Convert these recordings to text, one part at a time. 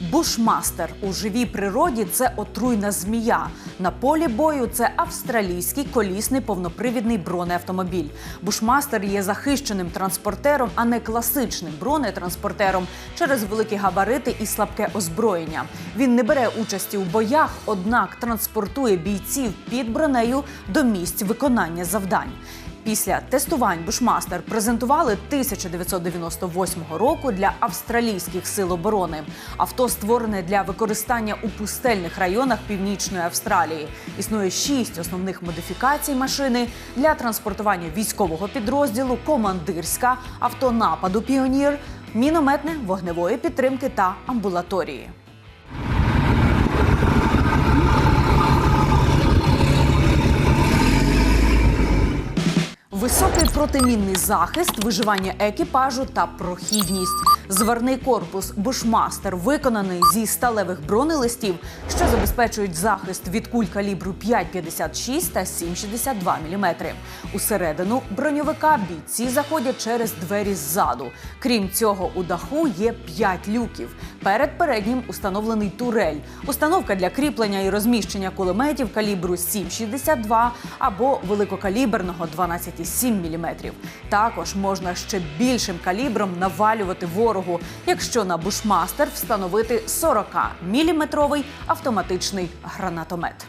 Бушмастер у живій природі це отруйна змія. На полі бою це австралійський колісний повнопривідний бронеавтомобіль. Бушмастер є захищеним транспортером, а не класичним бронетранспортером через великі габарити і слабке озброєння. Він не бере участі у боях, однак транспортує бійців під бронею до місць виконання завдань. Після тестувань Бушмастер презентували 1998 року для австралійських сил оборони. Авто створене для використання у пустельних районах північної Австралії. Існує шість основних модифікацій машини для транспортування військового підрозділу, командирська, автонападу Піонір, мінометне, вогневої підтримки та амбулаторії. Високий протимінний захист, виживання екіпажу та прохідність. Зварний корпус Бушмастер виконаний зі сталевих бронелистів, що забезпечують захист від куль калібру 5,56 та 7,62 мм. Усередину броньовика бійці заходять через двері ззаду. Крім цього, у даху є 5 люків. Перед переднім установлений турель, установка для кріплення і розміщення кулеметів калібру 7,62 або великокаліберного 12,7 мм. Також можна ще більшим калібром навалювати ворогу, якщо на бушмастер встановити 40-міліметровий автоматичний гранатомет.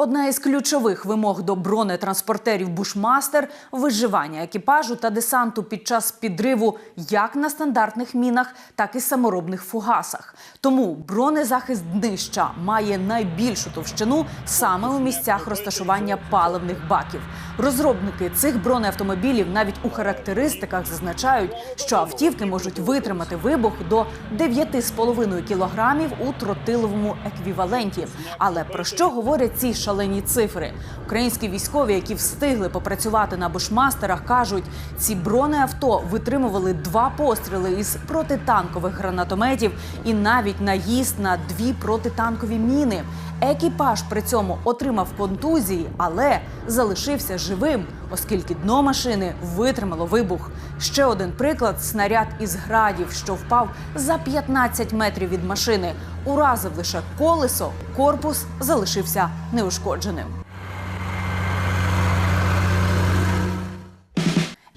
Одна із ключових вимог до бронетранспортерів Бушмастер виживання екіпажу та десанту під час підриву як на стандартних мінах, так і саморобних фугасах. Тому бронезахист днища має найбільшу товщину саме у місцях розташування паливних баків. Розробники цих бронеавтомобілів навіть у характеристиках зазначають, що автівки можуть витримати вибух до 9,5 кілограмів у тротиловому еквіваленті. Але про що говорять ці шалені цифри? Українські військові, які встигли попрацювати на бушмастерах, кажуть, ці бронеавто витримували два постріли із протитанкових гранатометів і навіть наїзд на дві протитанкові міни. Екіпаж при цьому отримав контузії, але залишився живим, оскільки дно машини витримало вибух. Ще один приклад: снаряд із градів, що впав за 15 метрів від машини, уразив лише колесо, корпус залишився неушкодженим.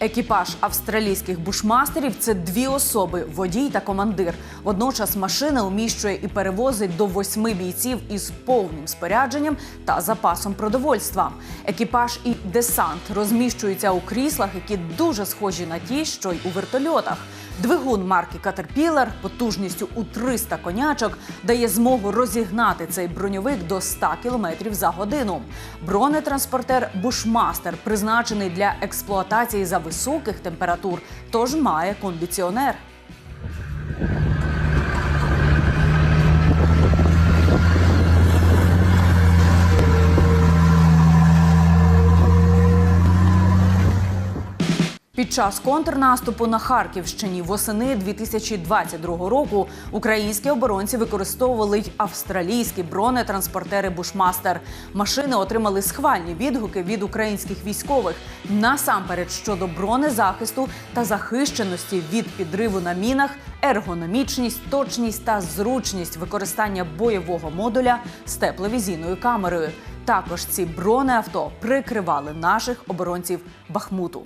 Екіпаж австралійських бушмастерів це дві особи водій та командир. Водночас машина уміщує і перевозить до восьми бійців із повним спорядженням та запасом продовольства. Екіпаж і десант розміщуються у кріслах, які дуже схожі на ті, що й у вертольотах. Двигун марки Caterpillar потужністю у 300 конячок дає змогу розігнати цей броньовик до 100 км за годину. Бронетранспортер Бушмастер призначений для експлуатації за високих температур, тож має кондиціонер. Час контрнаступу на Харківщині восени 2022 року українські оборонці використовували й австралійські бронетранспортери Бушмастер. Машини отримали схвальні відгуки від українських військових насамперед щодо бронезахисту та захищеності від підриву на мінах, ергономічність, точність та зручність використання бойового модуля з тепловізійною камерою. Також ці бронеавто прикривали наших оборонців Бахмуту.